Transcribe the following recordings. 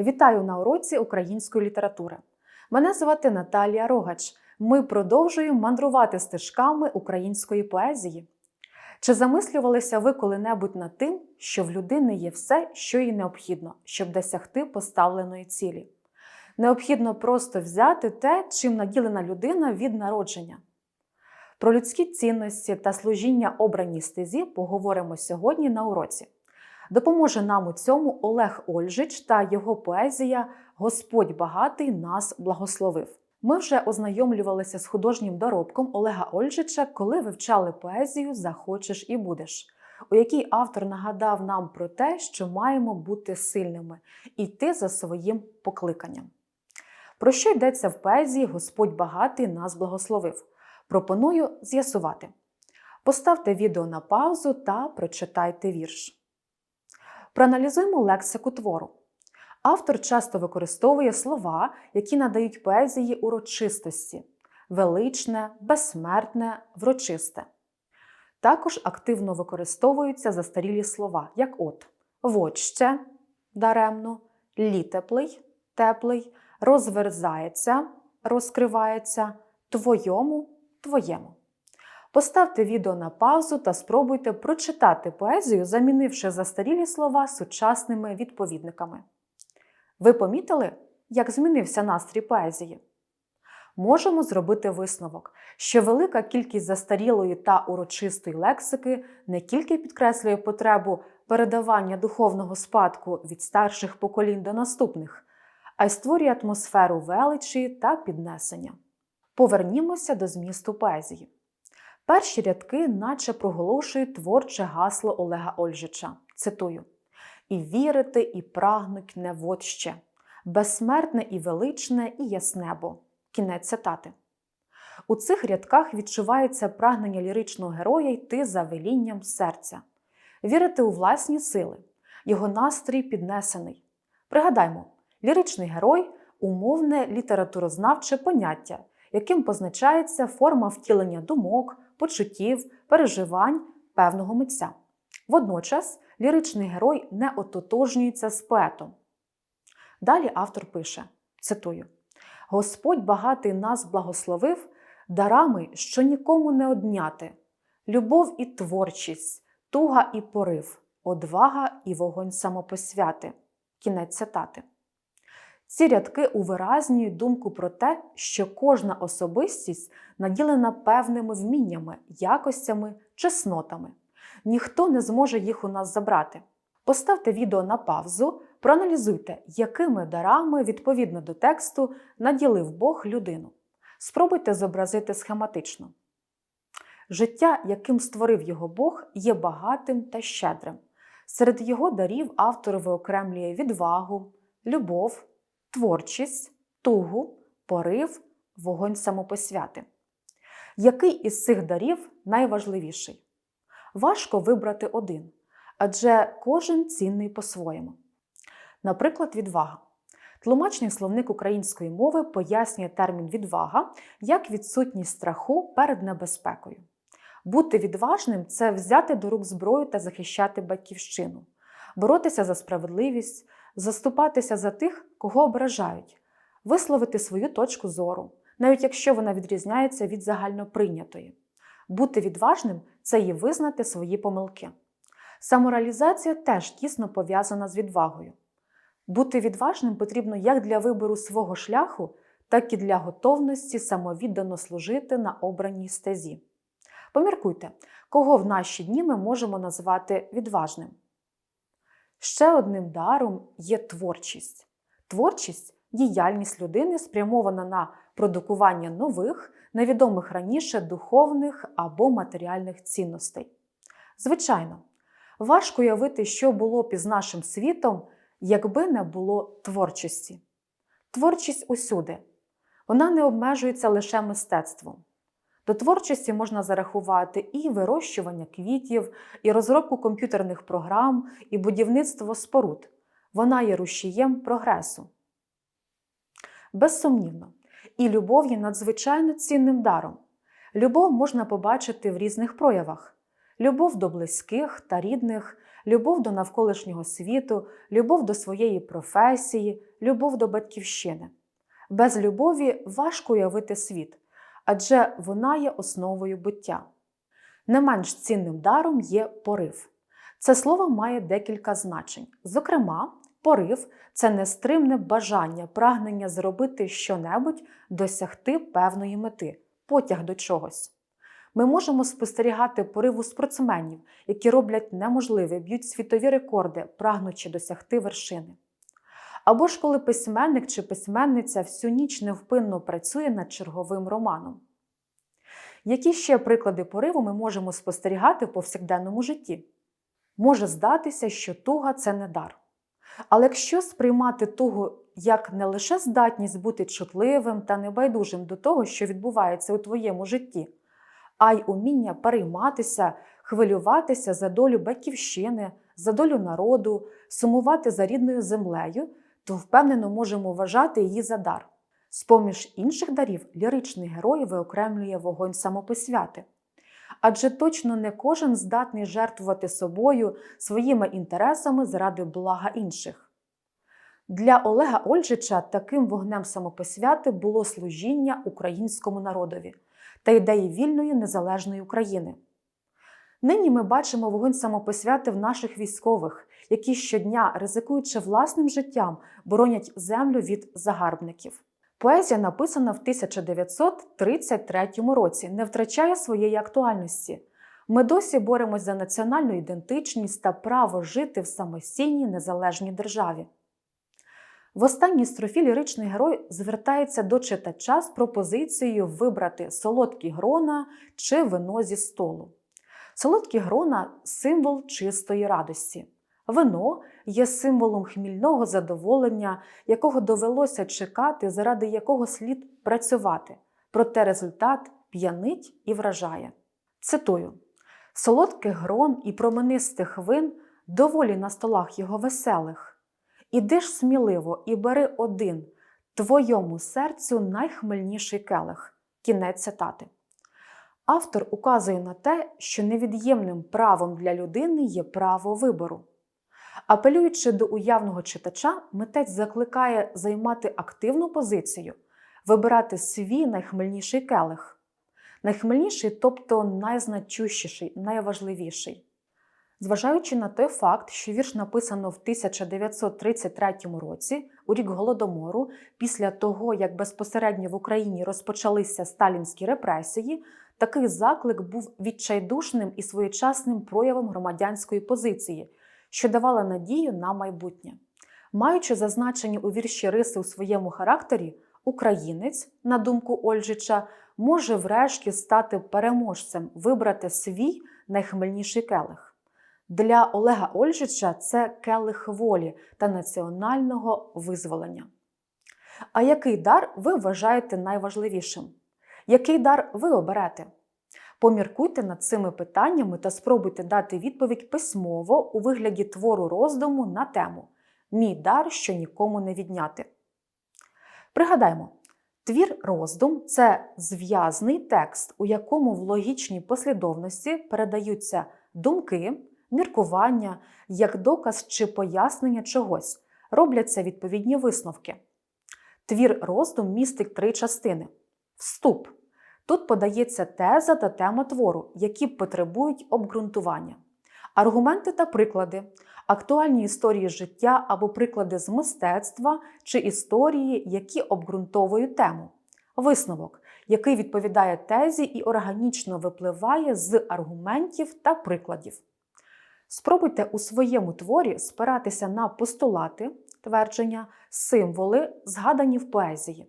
Вітаю на уроці української літератури. Мене звати Наталія Рогач. Ми продовжуємо мандрувати стежками української поезії. Чи замислювалися ви коли-небудь над тим, що в людини є все, що їй необхідно, щоб досягти поставленої цілі? Необхідно просто взяти те, чим наділена людина від народження. Про людські цінності та служіння обраній стезі поговоримо сьогодні на уроці. Допоможе нам у цьому Олег Ольжич та його поезія Господь багатий нас благословив. Ми вже ознайомлювалися з художнім доробком Олега Ольжича, коли вивчали поезію Захочеш і будеш, у якій автор нагадав нам про те, що маємо бути сильними і йти за своїм покликанням. Про що йдеться в поезії Господь багатий нас благословив? Пропоную з'ясувати. Поставте відео на паузу та прочитайте вірш. Проаналізуємо лексику твору. Автор часто використовує слова, які надають поезії урочистості величне, безсмертне, врочисте. Також активно використовуються застарілі слова, як от вотще даремно, літеплий, теплий, розверзається, розкривається, твоєму, твоєму. Поставте відео на паузу та спробуйте прочитати поезію, замінивши застарілі слова сучасними відповідниками. Ви помітили, як змінився настрій поезії? Можемо зробити висновок, що велика кількість застарілої та урочистої лексики не тільки підкреслює потребу передавання духовного спадку від старших поколінь до наступних, а й створює атмосферу величі та піднесення. Повернімося до змісту поезії. Перші рядки, наче проголошують творче гасло Олега Ольжича. Цитую: І вірити, і прагнуть не вот ще, безсмертне і величне, і яснебо. Кінець цитати. У цих рядках відчувається прагнення ліричного героя йти за велінням серця, вірити у власні сили, його настрій піднесений. Пригадаймо, ліричний герой умовне літературознавче поняття, яким позначається форма втілення думок, почуттів, переживань певного митця. Водночас ліричний герой не ототожнюється з поетом. Далі автор пише: цитую: Господь багатий нас благословив дарами, що нікому не одняти, любов і творчість, туга і порив, одвага і вогонь самопосвяти. Кінець цитати. Ці рядки увиразнюють думку про те, що кожна особистість наділена певними вміннями, якостями, чеснотами. Ніхто не зможе їх у нас забрати. Поставте відео на паузу, проаналізуйте, якими дарами відповідно до тексту наділив Бог людину. Спробуйте зобразити схематично. Життя, яким створив його Бог, є багатим та щедрим. Серед його дарів автор виокремлює відвагу, любов, творчість, тугу, порив, вогонь самопосвяти. Який із цих дарів найважливіший? Важко вибрати один, адже кожен цінний по-своєму. Наприклад, відвага. Тлумачний словник української мови пояснює термін відвага як відсутність страху перед небезпекою. Бути відважним це взяти до рук зброю та захищати батьківщину, боротися за справедливість, заступатися за тих, кого ображають, висловити свою точку зору, навіть якщо вона відрізняється від загальноприйнятої. Бути відважним це і визнати свої помилки. Самореалізація теж тісно пов'язана з відвагою. Бути відважним потрібно як для вибору свого шляху, так і для готовності самовіддано служити на обраній стезі. Поміркуйте, кого в наші дні ми можемо назвати відважним. Ще одним даром є творчість. Творчість діяльність людини спрямована на продукування нових, невідомих раніше духовних або матеріальних цінностей. Звичайно, важко уявити, що було б із нашим світом, якби не було творчості. Творчість усюди. Вона не обмежується лише мистецтвом. До творчості можна зарахувати і вирощування квітів, і розробку комп'ютерних програм, і будівництво споруд. Вона є рушієм прогресу. Безсумнівно, і любов є надзвичайно цінним даром. Любов можна побачити в різних проявах: любов до близьких та рідних, любов до навколишнього світу, любов до своєї професії, любов до батьківщини. Без любові важко уявити світ, адже вона є основою буття. Не менш цінним даром є порив. Це слово має декілька значень. Зокрема, порив це нестримне бажання, прагнення зробити щонебудь, досягти певної мети, потяг до чогось. Ми можемо спостерігати пориву спортсменів, які роблять неможливе, б'ють світові рекорди, прагнучи досягти вершини. Або ж коли письменник чи письменниця всю ніч невпинно працює над черговим романом. Які ще приклади пориву ми можемо спостерігати в повсякденному житті? Може здатися, що туга це не дар. Але якщо сприймати тугу як не лише здатність бути чутливим та небайдужим до того, що відбувається у твоєму житті, а й уміння перейматися, хвилюватися за долю батьківщини, за долю народу, сумувати за рідною землею, то впевнено можемо вважати її за дар. З поміж інших дарів ліричний герой виокремлює вогонь самопосвяти. Адже точно не кожен здатний жертвувати собою своїми інтересами заради блага інших. Для Олега Ольжича таким вогнем самопосвяти було служіння українському народові та ідеї вільної незалежної України. Нині ми бачимо вогонь самопосвяти в наших військових, які щодня, ризикуючи власним життям, боронять землю від загарбників. Поезія, написана в 1933 році, не втрачає своєї актуальності. Ми досі боремось за національну ідентичність та право жити в самостійній незалежній державі. В останній строфі ліричний герой звертається до читача з пропозицією вибрати солодкі грона чи вино зі столу. Солодкі грона символ чистої радості. Вино є символом хмільного задоволення, якого довелося чекати, заради якого слід працювати, проте результат п'янить і вражає. Цитую: солодких грон і променистих вин доволі на столах його веселих. Іди ж сміливо і бери один, твоєму серцю найхмельніший келих. Кінець цитати. Автор указує на те, що невід'ємним правом для людини є право вибору. Апелюючи до уявного читача, митець закликає займати активну позицію, вибирати свій найхмельніший келих. Найхмельніший, тобто найзначущіший, найважливіший. Зважаючи на той факт, що вірш написано в 1933 році, у рік Голодомору, після того, як безпосередньо в Україні розпочалися сталінські репресії, такий заклик був відчайдушним і своєчасним проявом громадянської позиції, що давала надію на майбутнє. Маючи зазначені у вірші риси у своєму характері, українець, на думку Ольжича, може врешті стати переможцем, вибрати свій найхмельніший келих. Для Олега Ольжича це келих волі та національного визволення. А який дар ви вважаєте найважливішим? Який дар ви оберете? Поміркуйте над цими питаннями та спробуйте дати відповідь письмово у вигляді твору роздуму на тему Мій дар, що нікому не відняти. Пригадаймо, твір роздум це зв'язний текст, у якому в логічній послідовності передаються думки міркування, як доказ чи пояснення чогось, робляться відповідні висновки. Твір роздум містить три частини. Вступ. Тут подається теза та тема твору, які потребують обґрунтування. Аргументи та приклади, актуальні історії життя або приклади з мистецтва чи історії, які обґрунтовують тему. Висновок, який відповідає тезі і органічно випливає з аргументів та прикладів. Спробуйте у своєму творі спиратися на постулати, твердження, символи, згадані в поезії.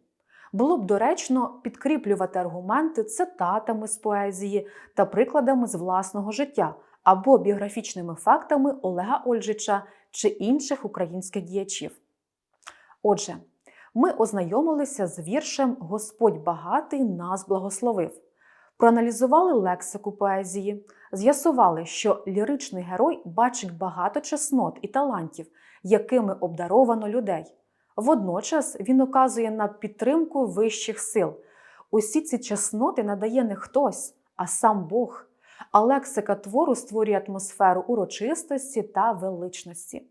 Було б доречно підкріплювати аргументи цитатами з поезії та прикладами з власного життя або біографічними фактами Олега Ольжича чи інших українських діячів. Отже, ми ознайомилися з віршем Господь багатий нас благословив проаналізували лексику поезії, з'ясували, що ліричний герой бачить багато чеснот і талантів, якими обдаровано людей. Водночас він указує на підтримку вищих сил. Усі ці чесноти надає не хтось, а сам Бог. а лексика твору створює атмосферу урочистості та величності.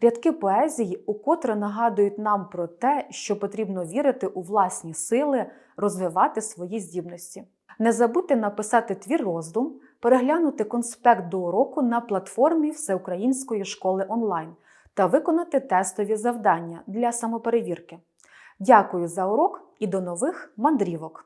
Рядки поезії укотре нагадують нам про те, що потрібно вірити у власні сили, розвивати свої здібності. Не забудьте написати твір роздум, переглянути конспект до уроку на платформі Всеукраїнської школи онлайн та виконати тестові завдання для самоперевірки. Дякую за урок і до нових мандрівок!